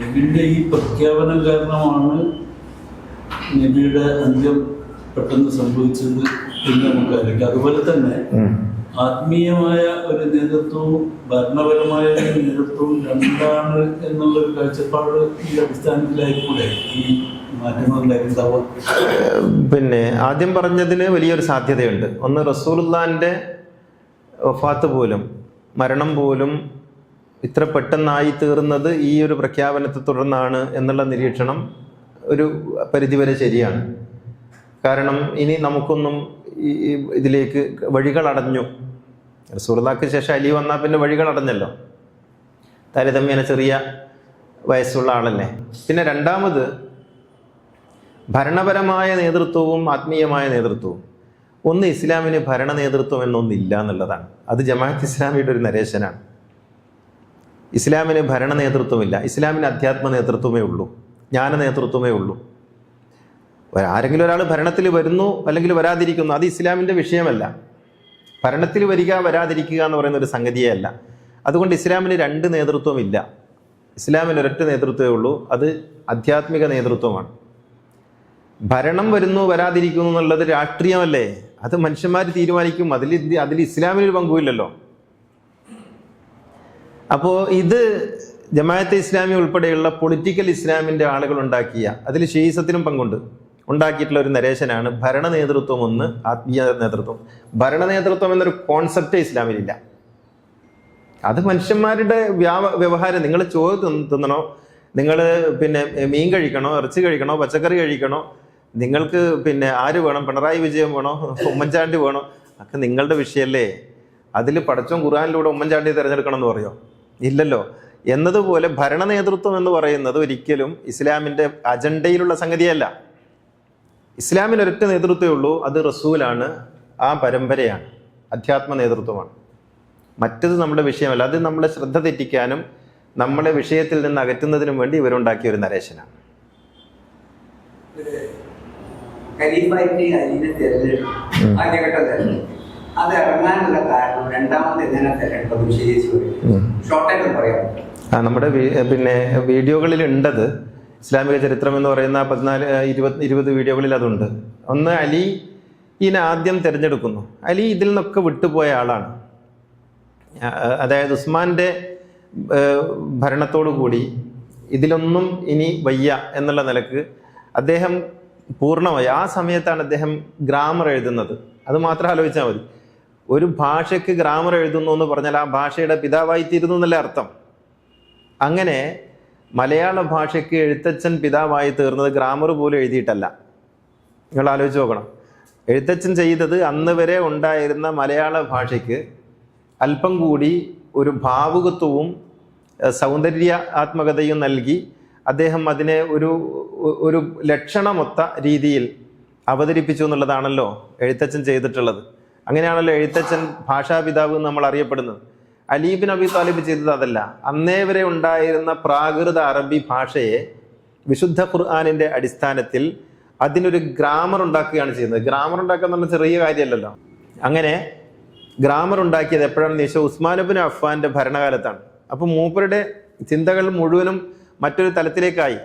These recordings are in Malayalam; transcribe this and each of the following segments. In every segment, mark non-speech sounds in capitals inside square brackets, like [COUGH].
നബിയുടെ ഈ പ്രഖ്യാപനം കാരണമാണ് നബിയുടെ അന്ത്യം പെട്ടെന്ന് സംഭവിച്ചത് എന്ന് നമുക്ക് അറിയിക്കാം. അതുപോലെ തന്നെ ആത്മീയമായ ഒരു നേതൃത്വവും ഭരണപരമായ ഒരു നേതൃത്വവും രണ്ടാണ് എന്നുള്ളൊരു കാഴ്ചപ്പാട് ഈ അടിസ്ഥാനത്തിലായിക്കൂടെ ഈ പിന്നെ ആദ്യം പറഞ്ഞതിന് വലിയൊരു സാധ്യതയുണ്ട്. ഒന്ന് റസൂലുള്ളാന്റെ വഫാത്ത് പോലും മരണം പോലും ഇത്ര പെട്ടെന്നായി തീർന്നത് ഈ ഒരു പ്രഖ്യാപനത്തെ തുടർന്നാണ് എന്നുള്ള നിരീക്ഷണം ഒരു പരിധിവരെ ശരിയാണ്. കാരണം ഇനി നമുക്കൊന്നും ഇതിലേക്ക് വഴികളടഞ്ഞു റസൂലുള്ളാക്ക് ശേഷം അലി വന്നാൽ പിന്നെ വഴികളടഞ്ഞല്ലോ താരതമ്യേന ചെറിയ വയസ്സുള്ള ആളല്ലേ. പിന്നെ രണ്ടാമത് ഭരണപരമായ നേതൃത്വവും ആത്മീയമായ നേതൃത്വവും. ഒന്ന് ഇസ്ലാമിന് ഭരണ നേതൃത്വം എന്നൊന്നില്ല എന്നുള്ളതാണ്. അത് ജമാഅത്ത് ഇസ്ലാമിയുടെ ഒരു നരേശനാണ്. ഇസ്ലാമിന് ഭരണ നേതൃത്വമില്ല ഇസ്ലാമിന് അധ്യാത്മ നേതൃത്വമേ ഉള്ളൂ ജ്ഞാന നേതൃത്വമേ ഉള്ളൂ. ആരെങ്കിലും ഒരാൾ ഭരണത്തിൽ വരുന്നു അല്ലെങ്കിൽ വരാതിരിക്കുന്നു അത് ഇസ്ലാമിന്റെ വിഷയമല്ല. ഭരണത്തിൽ വരിക വരാതിരിക്കുക എന്ന് പറയുന്ന ഒരു സംഗതിയേ അല്ല. അതുകൊണ്ട് ഇസ്ലാമിന് രണ്ട് നേതൃത്വമില്ല. ഇസ്ലാമിന് ഒരൊറ്റ നേതൃത്വമേ ഉള്ളൂ അത് ആധ്യാത്മിക നേതൃത്വമാണ്. ഭരണം വരുന്നു വരാതിരിക്കുന്നു എന്നുള്ളത് രാഷ്ട്രീയമല്ലേ? അത് മനുഷ്യന്മാർ തീരുമാനിക്കും. അതിൽ അതിൽ ഇസ്ലാമിനൊരു പങ്കുമില്ലല്ലോ അപ്പോൾ ഇത് ജമാഅത്തെ ഇസ്ലാമി ഉൾപ്പെടെയുള്ള പൊളിറ്റിക്കൽ ഇസ്ലാമിന്റെ ആളുകൾ ഉണ്ടാക്കിയ അതിൽ ഷീസത്തിനും പങ്കുണ്ട്. ഉണ്ടാക്കിയിട്ടുള്ള ഒരു നരേശനാണ് ഭരണ നേതൃത്വം ഒന്ന് ആത്മീയ നേതൃത്വം. ഭരണ നേതൃത്വം എന്നൊരു കോൺസെപ്റ്റ് ഇസ്ലാമിലില്ല. അത് മനുഷ്യന്മാരുടെ വ്യാപ വ്യവഹാരം. നിങ്ങൾ ചോറ് തിന്നണോ? നിങ്ങൾ പിന്നെ മീൻ കഴിക്കണോ? ഇറച്ചി കഴിക്കണോ? പച്ചക്കറി കഴിക്കണോ? നിങ്ങൾക്ക് പിന്നെ ആര് വേണം? പിണറായി വിജയൻ വേണോ? ഉമ്മൻചാണ്ടി വേണോ? ഒക്കെ നിങ്ങളുടെ വിഷയമല്ലേ അതിൽ പടച്ചോൻ ഖുറാനിലൂടെ ഉമ്മൻചാണ്ടി തിരഞ്ഞെടുക്കണം എന്ന് പറയോ? ഇല്ലല്ലോ. എന്നതുപോലെ ഭരണ നേതൃത്വം എന്ന് പറയുന്നത് ഒരിക്കലും ഇസ്ലാമിന്റെ അജണ്ടയിലുള്ള സംഗതിയല്ല. ഇസ്ലാമിന് ഒരൊറ്റ നേതൃത്വമേ ഉള്ളൂ അത് റസൂലാണ് ആ പരമ്പരയാണ് അധ്യാത്മ നേതൃത്വമാണ്. മറ്റത് നമ്മുടെ വിഷയമല്ല അത് നമ്മളെ ശ്രദ്ധ തെറ്റിക്കാനും നമ്മളെ വിഷയത്തിൽ നിന്ന് അകറ്റുന്നതിനും വേണ്ടി ഇവരുണ്ടാക്കിയ ഒരു നരേശനാണ്. ഖലീഫായിട്ട് അലിനെ ആദ്യഘട്ട തിരഞ്ഞെടുത്തു. അത് ഇറങ്ങാനുള്ള കാരണം രണ്ടാമത് എങ്ങനെ തിരഞ്ഞെടുപ്പ് വിശദീകരിച്ച് ഷോർട്ടായിട്ട് പറയാം. ആ നമ്മുടെ പിന്നെ വീഡിയോകളിൽ ഉണ്ടത് ഇസ്ലാമിക ചരിത്രം എന്ന് പറയുന്ന പതിനാല് ഇരുപത് ഇരുപത് വീഡിയോകളിൽ അതുണ്ട്. ഒന്ന് അലി ഇനെ ആദ്യം തിരഞ്ഞെടുക്കുന്നു. അലി ഇതിൽ നിന്നൊക്കെ വിട്ടുപോയ ആളാണ്. അതായത് ഉസ്മാന്റെ ഭരണത്തോടു കൂടി ഇതിലൊന്നും ഇനി വയ്യ എന്നുള്ള നിലയ്ക്ക് അദ്ദേഹം പൂർണമായി ആ സമയത്താണ് അദ്ദേഹം ഗ്രാമർ എഴുതുന്നത്. അത് മാത്രം ആലോചിച്ചാൽ മതി. ഒരു ഭാഷയ്ക്ക് ഗ്രാമർ എഴുതുന്നു എന്ന് പറഞ്ഞാൽ ആ ഭാഷയുടെ പിതാവായി തീരുന്നു എന്നല്ലേ അർത്ഥം? അങ്ങനെ മലയാള ഭാഷയ്ക്ക് എഴുത്തച്ഛൻ പിതാവായി തീർന്നത് ഗ്രാമർ പോലും എഴുതിയിട്ടല്ല. നിങ്ങൾ ആലോചിച്ച് നോക്കണം. എഴുത്തച്ഛൻ ചെയ്തത് അന്ന് വരെ ഉണ്ടായിരുന്ന മലയാള ഭാഷയ്ക്ക് അല്പം കൂടി ഒരു ഭാവുകത്വവും സൗന്ദര്യ ആത്മകതയും നൽകി അദ്ദേഹം അതിനെ ഒരു ഒരു ലക്ഷണമൊത്ത രീതിയിൽ അവതരിപ്പിച്ചു എന്നുള്ളതാണല്ലോ എഴുത്തച്ഛൻ ചെയ്തിട്ടുള്ളത്. അങ്ങനെയാണല്ലോ എഴുത്തച്ഛൻ ഭാഷാപിതാവ് നമ്മൾ അറിയപ്പെടുന്നത്. അലീബിൻ അബി താലിബ് ചെയ്തത് അതല്ല. അന്നേ വരെ ഉണ്ടായിരുന്ന പ്രാകൃത അറബി ഭാഷയെ വിശുദ്ധ ഖുർആാനിന്റെ അടിസ്ഥാനത്തിൽ അതിനൊരു ഗ്രാമർ ഉണ്ടാക്കുകയാണ് ചെയ്യുന്നത്. ഗ്രാമർ ഉണ്ടാക്കുക എന്ന് പറഞ്ഞാൽ ചെറിയ കാര്യമല്ലല്ലോ. അങ്ങനെ ഗ്രാമർ ഉണ്ടാക്കിയത് എപ്പോഴാണെന്ന് ചോദിച്ചാൽ ഉസ്മാനുബിൻ അഫ്ഫാന്റെ ഭരണകാലത്താണ്. അപ്പോൾ മൂപ്പരുടെ ചിന്തകൾ മുഴുവനും മറ്റൊരു തലത്തിലേക്കായി.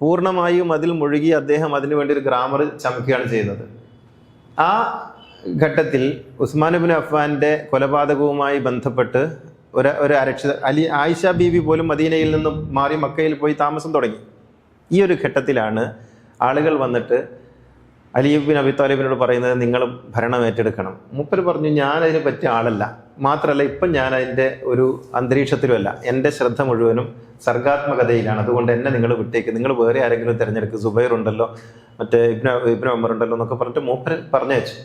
പൂർണമായും അതിൽ മുഴുകി അദ്ദേഹം അതിനു വേണ്ടി ഒരു ഗ്രാമർ ചമക്കുകയാണ് ചെയ്യുന്നത്. ആ ഘട്ടത്തിൽ ഉസ്മാനുബിൻ അഫ്വാന്റെ കൊലപാതകവുമായി ബന്ധപ്പെട്ട് ഒരു ഒരു അരക്ഷിത അലി ആയിഷ ബീവി പോലും മദീനയിൽ നിന്നും മാറി മക്കയിൽ പോയി താമസം തുടങ്ങി. ഈ ഒരു ഘട്ടത്തിലാണ് ആളുകൾ വന്നിട്ട് അലിയുബിൻ അബി താലിബിനോട് പറയുന്നത് നിങ്ങൾ ഭരണം ഏറ്റെടുക്കണം. മൂപ്പർ പറഞ്ഞു ഞാൻ പറ്റിയ ആളല്ല. മാത്രമല്ല ഇപ്പം ഞാൻ അതിന്റെ ഒരു അന്തരീക്ഷത്തിലുമല്ല. എന്റെ ശ്രദ്ധ മുഴുവനും സർഗാത്മകതയിലാണ്. അതുകൊണ്ട് എന്നെ നിങ്ങൾ വിട്ടേക്ക്. നിങ്ങൾ വേറെ ആരെങ്കിലും തിരഞ്ഞെടുക്കുക സുബൈർ ഉണ്ടല്ലോ മറ്റേ ഇബ്നു ഇബ്നു ഉമർ ഉണ്ടല്ലോ എന്നൊക്കെ പറഞ്ഞിട്ട് മൂപ്പർ പറഞ്ഞയച്ചു.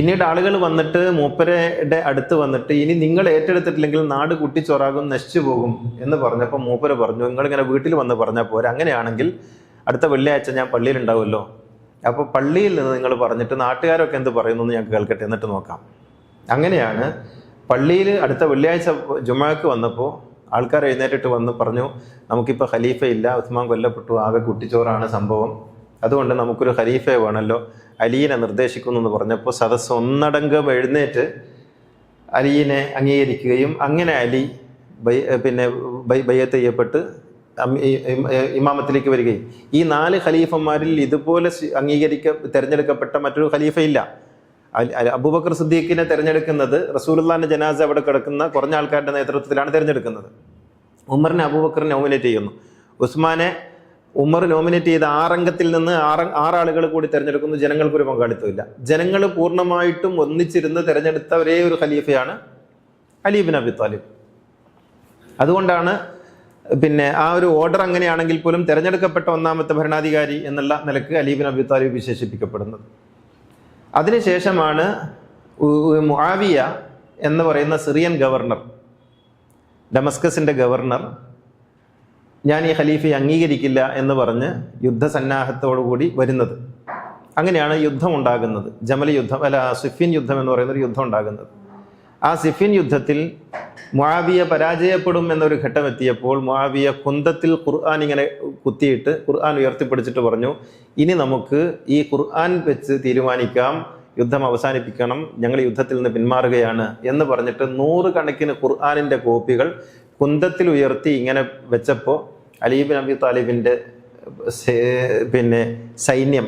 പിന്നീട് ആളുകൾ വന്നിട്ട് മൂപ്പരയുടെ അടുത്ത് വന്നിട്ട് ഇനി നിങ്ങൾ ഏറ്റെടുത്തിട്ടില്ലെങ്കിൽ നാട് കുട്ടിച്ചോറാകും നശിച്ചു പോകും എന്ന് പറഞ്ഞപ്പോൾ മൂപ്പര് പറഞ്ഞു നിങ്ങളിങ്ങനെ വീട്ടിൽ വന്ന് പറഞ്ഞാൽ പോരെ. അങ്ങനെയാണെങ്കിൽ അടുത്ത വെള്ളിയാഴ്ച ഞാൻ പള്ളിയിൽ ഉണ്ടാവുമല്ലോ അപ്പോൾ പള്ളിയിൽ നിന്ന് നിങ്ങൾ പറഞ്ഞിട്ട് നാട്ടുകാരൊക്കെ എന്ത് പറയുന്നു എന്ന് ഞാൻ കേൾക്കട്ടെ. എന്നിട്ട് നോക്കാം. അങ്ങനെയാണ് പള്ളിയിൽ അടുത്ത വെള്ളിയാഴ്ച ജുമാക്ക് വന്നപ്പോൾ ആൾക്കാർ എഴുന്നേറ്റിട്ട് വന്ന് പറഞ്ഞു നമുക്കിപ്പോൾ ഖലീഫ ഇല്ല ഉസ്മാൻ കൊല്ലപ്പെട്ടു ആകെ കുട്ടിച്ചോറാണ് സംഭവം. അതുകൊണ്ട് നമുക്കൊരു ഖലീഫയെ വേണമല്ലോ. അലീനെ നിർദ്ദേശിക്കുന്നു എന്ന് പറഞ്ഞപ്പോൾ സദസ് ഒന്നടങ്കം എഴുന്നേറ്റ് അലീനെ അംഗീകരിക്കുകയും അങ്ങനെ അലി പിന്നെ ബയ്യത്ത് ചെയ്യപ്പെട്ട് ഇമാമത്തിലേക്ക് വരികയും. ഈ നാല് ഖലീഫന്മാരിൽ ഇതുപോലെ അംഗീകരിക്ക തിരഞ്ഞെടുക്കപ്പെട്ട മറ്റൊരു ഖലീഫയില്ല. അബൂബക്കർ സിദ്ദീഖിനെ തിരഞ്ഞെടുക്കുന്നത് റസൂലുല്ലാന്റെ ജനാസ അവിടെ കിടക്കുന്ന കുറഞ്ഞ ആൾക്കാരുടെ നേതൃത്വത്തിലാണ് തിരഞ്ഞെടുക്കുന്നത്. ഉമറിനെ അബൂബക്കറിനെ നോമിനേറ്റ് ചെയ്യുന്നു. ഉസ്മാനെ ഉമർ നോമിനേറ്റ് ചെയ്ത ആറംഗത്തിൽ നിന്ന് ആറ് ആറാളുകൾ കൂടി തിരഞ്ഞെടുക്കുന്നു. ജനങ്ങൾക്കൊരു പങ്കാളിത്തമില്ല. ജനങ്ങൾ പൂർണമായിട്ടും ഒന്നിച്ചിരുന്ന് തിരഞ്ഞെടുത്ത ഒരേ ഒരു ഖലീഫയാണ് അലീബിൻ അബി താലിബ് അതുകൊണ്ടാണ് പിന്നെ ആ ഒരു ഓർഡർ അങ്ങനെയാണെങ്കിൽ പോലും തിരഞ്ഞെടുക്കപ്പെട്ട ഒന്നാമത്തെ ഭരണാധികാരി എന്നുള്ള നിലയ്ക്ക് അലീബിൻ അബി താലിബ് വിശേഷിപ്പിക്കപ്പെടുന്നത്. അതിനുശേഷമാണ് മുആവിയ എന്ന് പറയുന്ന സിറിയൻ ഗവർണർ ഡമസ്കസിന്റെ ഗവർണർ ഞാൻ ഈ ഖലീഫയെ അംഗീകരിക്കില്ല എന്ന് പറഞ്ഞ് യുദ്ധസന്നാഹത്തോടുകൂടി വരുന്നത്. അങ്ങനെയാണ് യുദ്ധം ഉണ്ടാകുന്നത്. ജമൽ യുദ്ധം അല്ല സിഫിൻ യുദ്ധം എന്ന് പറയുന്ന ഒരു യുദ്ധം ഉണ്ടാകുന്നത്. ആ സിഫിൻ യുദ്ധത്തിൽ മുആവിയ പരാജയപ്പെടും എന്നൊരു ഘട്ടം എത്തിയപ്പോൾ മുആവിയ കുന്തത്തിൽ ഖുർആൻ ഇങ്ങനെ കുത്തിയിട്ട് ഖുർആൻ ഉയർത്തിപ്പിടിച്ചിട്ട് പറഞ്ഞു ഇനി നമുക്ക് ഈ ഖുർആൻ വെച്ച് തീരുമാനിക്കാം യുദ്ധം അവസാനിപ്പിക്കണം ഞങ്ങൾ യുദ്ധത്തിൽ നിന്ന് പിന്മാറുകയാണ് എന്ന് പറഞ്ഞിട്ട് നൂറുകണക്കിന് ഖുർആാനിന്റെ കോപ്പികൾ കുന്തത്തിൽ ഉയർത്തി ഇങ്ങനെ വെച്ചപ്പോൾ അലീബിൻ അബി താലിബിന്റെ പിന്നെ സൈന്യം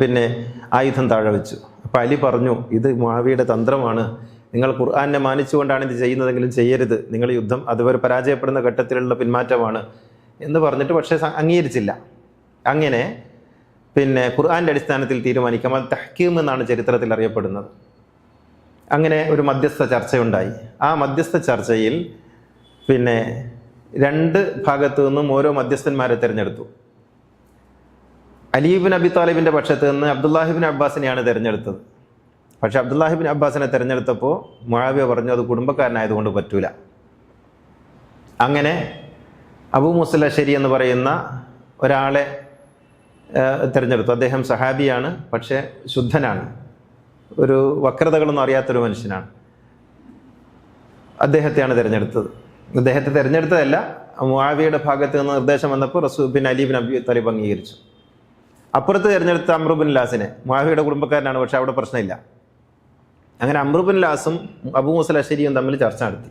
പിന്നെ ആയുധം താഴെ വെച്ചു. അപ്പം അലി പറഞ്ഞു ഇത് മാവിയുടെ തന്ത്രമാണ്. നിങ്ങൾ ഖുർആാനെ മാനിച്ചുകൊണ്ടാണ് ഇത് ചെയ്യുന്നതെങ്കിലും ചെയ്യരുത്. നിങ്ങൾ യുദ്ധം അതുവരെ പരാജയപ്പെടുന്ന ഘട്ടത്തിലുള്ള പിന്മാറ്റമാണ്. എന്ന് പറഞ്ഞിട്ട് പക്ഷേ അംഗീകരിച്ചില്ല. അങ്ങനെ പിന്നെ ഖുർആാന്റെ അടിസ്ഥാനത്തിൽ തീരുമാനിക്കാം. അത് തഹക്കീം എന്നാണ് ചരിത്രത്തിൽ അറിയപ്പെടുന്നത്. അങ്ങനെ ഒരു മധ്യസ്ഥ ചർച്ചയുണ്ടായി. ആ മധ്യസ്ഥ ചർച്ചയിൽ പിന്നെ രണ്ട് ഭാഗത്തു നിന്നും ഓരോ മധ്യസ്ഥന്മാരെ തിരഞ്ഞെടുത്തു. അലീബിൻ അബി താലിബിന്റെ പക്ഷത്ത് നിന്ന് അബ്ദുല്ലാഹിബിൻ അബ്ബാസിനെയാണ് തിരഞ്ഞെടുത്തത്. പക്ഷെ അബ്ദുല്ലാഹിബിൻ അബ്ബാസിനെ തിരഞ്ഞെടുത്തപ്പോൾ മുഴാവിയ പറഞ്ഞു അത് കുടുംബക്കാരനായതുകൊണ്ട് പറ്റൂല. അങ്ങനെ അബു ശരി എന്ന് പറയുന്ന ഒരാളെ തിരഞ്ഞെടുത്തു. അദ്ദേഹം സഹാബിയാണ് പക്ഷേ ശുദ്ധനാണ്. ഒരു വക്രതകളൊന്നും അറിയാത്തൊരു മനുഷ്യനാണ്. അദ്ദേഹത്തെയാണ് തിരഞ്ഞെടുത്തത്. അദ്ദേഹത്തെ തിരഞ്ഞെടുത്തതല്ല മുവാവിയുടെ ഭാഗത്ത് നിന്ന് നിർദ്ദേശം വന്നപ്പോൾ റസൂ bin Ali bin Abi Talib അംഗീകരിച്ചു. അപ്പുറത്ത് തിരഞ്ഞെടുത്ത അമ്രുബിൻ ലാസിനെ മുവാവിയുടെ കുടുംബക്കാരനാണ് പക്ഷെ അവിടെ പ്രശ്നമില്ല. അങ്ങനെ അമ്രുബിൻ ലാസും അബു മുസൽ അഷരിയും തമ്മിൽ ചർച്ച നടത്തി.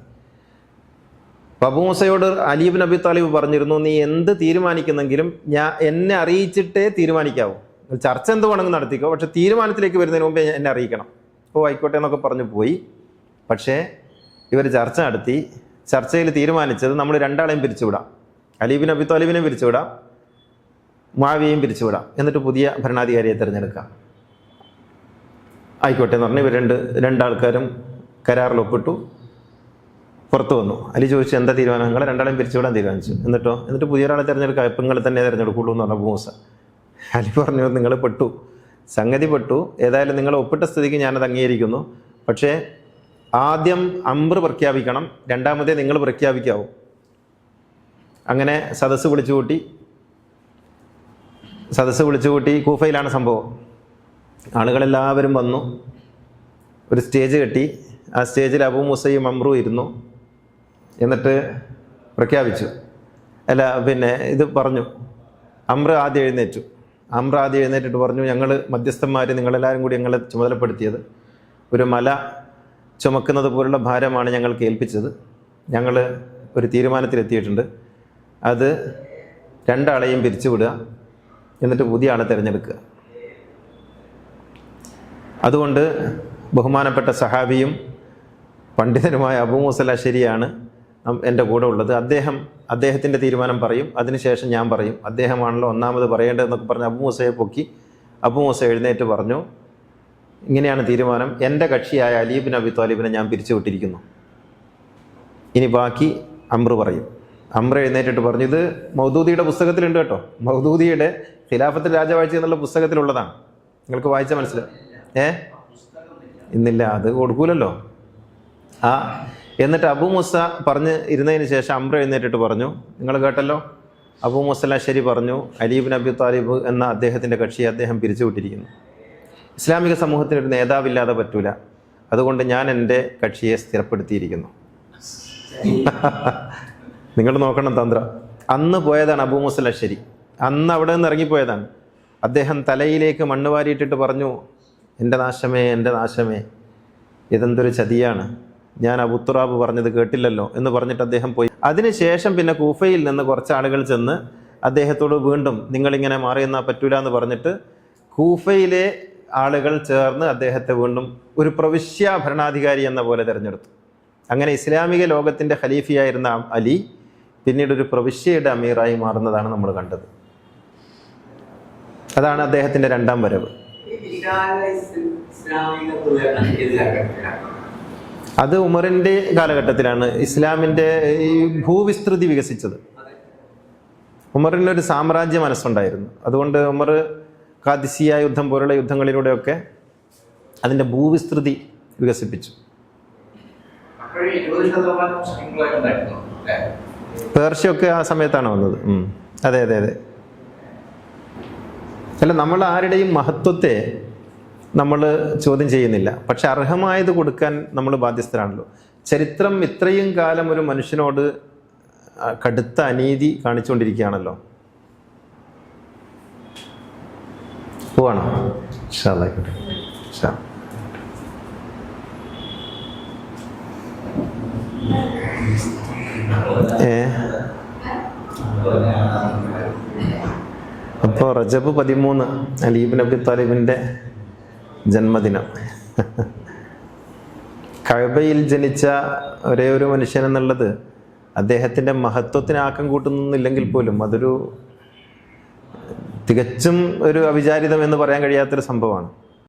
അബു മുസയോട് അലീബിൻ അബി താലിബ് പറഞ്ഞിരുന്നു നീ എന്ത് തീരുമാനിക്കുന്നെങ്കിലും ഞാൻ എന്നെ അറിയിച്ചിട്ടേ തീരുമാനിക്കാവൂ. ചർച്ച എന്ത് വേണമെങ്കിൽ നടത്തിക്കോ. പക്ഷെ തീരുമാനത്തിലേക്ക് വരുന്നതിന് മുമ്പ് എന്നെ അറിയിക്കണം. ഓ ആയിക്കോട്ടെ എന്നൊക്കെ പറഞ്ഞു പോയി. പക്ഷേ ഇവർ ചർച്ച നടത്തി. ചർച്ചയിൽ തീരുമാനിച്ചത് നമ്മൾ രണ്ടാളെയും പിരിച്ചുവിടാം. അലീബിൻ അബി താലിബിനെയും പിരിച്ചുവിടാം. മാവിയെയും പിരിച്ചുവിടാം. എന്നിട്ട് പുതിയ ഭരണാധികാരിയെ തിരഞ്ഞെടുക്കാം. ആയിക്കോട്ടെ എന്ന് പറഞ്ഞ് ഇവർ രണ്ട് രണ്ടാൾക്കാരും കരാറിൽ ഒപ്പിട്ടു. പുറത്തു വന്നു. അലി ചോദിച്ചു എന്താ തീരുമാനം? നിങ്ങളെ രണ്ടാളെയും പിരിച്ചുവിടാൻ തീരുമാനിച്ചു. എന്നിട്ടോ? എന്നിട്ട് പുതിയ ഒരാളെ തിരഞ്ഞെടുക്കാം. ഇപ്പം നിങ്ങൾ തന്നെ തിരഞ്ഞെടുക്കുള്ളൂ എന്ന് പറഞ്ഞു. മൂസ അലി പറഞ്ഞു നിങ്ങൾ പെട്ടു. സംഗതി പെട്ടു. ഏതായാലും നിങ്ങൾ ഒപ്പിട്ട സ്ഥിതിക്ക് ഞാനത് അംഗീകരിക്കുന്നു. പക്ഷേ ആദ്യം അമ്പ്ര പ്രഖ്യാപിക്കണം. രണ്ടാമതേ നിങ്ങൾ പ്രഖ്യാപിക്കാവൂ. അങ്ങനെ സദസ്സ് വിളിച്ചു കൂട്ടി. സദസ്സ് വിളിച്ചു കൂട്ടി. കൂഫയിലാണ് സംഭവം. ആളുകളെല്ലാവരും വന്നു. ഒരു സ്റ്റേജ് കെട്ടി. ആ സ്റ്റേജിൽ അബു മുസയും അമ്രു ഇരുന്നു. എന്നിട്ട് പ്രഖ്യാപിച്ചു. അല്ല പിന്നെ ഇത് പറഞ്ഞു. അമ്ര ആദ്യം എഴുന്നേറ്റു. അമ്ര ആദ്യം എഴുന്നേറ്റിട്ട് പറഞ്ഞു ഞങ്ങൾ മധ്യസ്ഥന്മാർ നിങ്ങളെല്ലാവരും കൂടി ഞങ്ങളെ ചുമതലപ്പെടുത്തിയത്. ഒരു മല ചുമക്കുന്നത് പോലുള്ള ഭാരമാണ് ഞങ്ങൾ കേൾപ്പിച്ചത് ഞങ്ങൾ ഒരു തീരുമാനത്തിലെത്തിയിട്ടുണ്ട്. അത് രണ്ടാളെയും പിരിച്ചുവിടുക എന്നിട്ട് പുതിയ ആളെ തിരഞ്ഞെടുക്കുക. അതുകൊണ്ട് ബഹുമാനപ്പെട്ട സഹാബിയും പണ്ഡിതനുമായ അബൂ മുസൽ അഷരിയാണ് നം- എന്റെ കൂടെ ഉള്ളത്. അദ്ദേഹം അദ്ദേഹത്തിന്റെ തീരുമാനം പറയും. അതിനുശേഷം ഞാൻ പറയും. അദ്ദേഹമാണല്ലോ ഒന്നാമത് പറയേണ്ടതെന്നൊക്കെ പറഞ്ഞ് അബു മൂസയെ പൊക്കി അബു മൂസ എഴുന്നേറ്റ് പറഞ്ഞു ഇങ്ങനെയാണ് തീരുമാനം. എന്റെ കക്ഷിയായ അലീബിൻ അബി താലിബിനെ ഞാൻ പിരിച്ചുവിട്ടിരിക്കുന്നു. ഇനി ബാക്കി അമ്ര പറയും. അമ്ര എഴുന്നേറ്റിട്ട് പറഞ്ഞു ഇത് മൗദൂദിയുടെ പുസ്തകത്തിലുണ്ട് കേട്ടോ. മൗദൂദിയുടെ ഖിലാഫത്തിൽ രാജവാഴ്ച എന്നുള്ള പുസ്തകത്തിലുള്ളതാണ്. നിങ്ങൾക്ക് വായിച്ച മനസ്സിലാവും. ഏ? ഇന്നില്ല അത് കൊടുക്കൂലല്ലോ. ആ എന്നിട്ട് അബു മുസ പറഞ്ഞ് ഇരുന്നതിന് ശേഷം അമ്ര എഴുന്നേറ്റിട്ട് പറഞ്ഞു നിങ്ങൾ കേട്ടല്ലോ? അബു ശരി പറഞ്ഞു അലീബിൻ അബി താലിബ് എന്ന അദ്ദേഹത്തിന്റെ കക്ഷിയെ അദ്ദേഹം പിരിച്ചുവിട്ടിരിക്കുന്നു. ഇസ്ലാമിക സമൂഹത്തിന് ഒരു നേതാവില്ലാതെ പറ്റൂല. അതുകൊണ്ട് ഞാൻ എന്റെ കക്ഷിയെ സ്ഥിരപ്പെടുത്തിയിരിക്കുന്നു. [LAUGHS] നിങ്ങൾ നോക്കണം തന്ത്ര. അന്ന് പോയതാണ് അബൂമുസൽ അശ്ശരി അന്ന് അവിടെ നിന്ന് ഇറങ്ങിപ്പോയതാണ്. അദ്ദേഹം തലയിലേക്ക് മണ്ണ് വാരിയിട്ടിട്ട് പറഞ്ഞു എന്റെ നാശമേ എന്റെ നാശമേ. ഇതെന്തൊരു ചതിയാണ്. ഞാൻ അബുത്തുറാബ് പറഞ്ഞത് കേട്ടില്ലല്ലോ എന്ന് പറഞ്ഞിട്ട് അദ്ദേഹം പോയി. അതിനുശേഷം പിന്നെ കൂഫയിൽ നിന്ന് കുറച്ച് ആളുകൾ ചെന്ന് അദ്ദേഹത്തോട് വീണ്ടും നിങ്ങളിങ്ങനെ മാറിയെന്നാ പറ്റൂല എന്ന് പറഞ്ഞിട്ട് കൂഫയിലെ ആളുകൾ ചേർന്ന് അദ്ദേഹത്തെ വീണ്ടും ഒരു പ്രവിശ്യ ഭരണാധികാരി എന്ന പോലെ തിരഞ്ഞെടുത്തു. അങ്ങനെ ഇസ്ലാമിക ലോകത്തിന്റെ ഖലീഫിയായിരുന്ന അലി പിന്നീട് ഒരു പ്രവിശ്യയുടെ അമീറായി മാറുന്നതാണ് നമ്മൾ കണ്ടത്. അതാണ് അദ്ദേഹത്തിന്റെ രണ്ടാം വരവ്. അത് ഉമറിന്റെ കാലഘട്ടത്തിലാണ് ഇസ്ലാമിന്റെ ഈ ഭൂവിസ്തൃതി വികസിച്ചത്. ഉമറിന് ഒരു സാമ്രാജ്യ മനസ്സുണ്ടായിരുന്നു. അതുകൊണ്ട് ഉമർ കാദിസിയ യുദ്ധം പോലുള്ള യുദ്ധങ്ങളിലൂടെയൊക്കെ അതിന്റെ ഭൂവിസ്തൃതി വികസിപ്പിച്ചു. പേർഷ്യൊക്കെ ആ സമയത്താണ് വന്നത്. അതെ അതെ അതെ. അല്ല നമ്മൾ ആരുടെയും മഹത്വത്തെ നമ്മൾ ചോദ്യം ചെയ്യുന്നില്ല. പക്ഷെ അർഹമായത് കൊടുക്കാൻ നമ്മൾ ബാധ്യസ്ഥരാണല്ലോ. ചരിത്രം ഇത്രയും കാലം ഒരു മനുഷ്യനോട് കടുത്ത അനീതി കാണിച്ചുകൊണ്ടിരിക്കുകയാണല്ലോ. പോവാണോ. ഏ? അപ്പോൾ റജബ് പതിമൂന്ന് അലീബ് നബി താലിബിന്റെ ജന്മദിനം. കഴബയിൽ ജനിച്ച ഒരേ ഒരു മനുഷ്യൻ എന്നുള്ളത് അദ്ദേഹത്തിന്റെ മഹത്വത്തിന് ആക്കം കൂട്ടുന്നില്ലെങ്കിൽ പോലും അതൊരു തികച്ചും ഒരു അവിചാരിതം എന്ന് പറയാൻ കഴിയാത്തൊരു സംഭവമാണ്.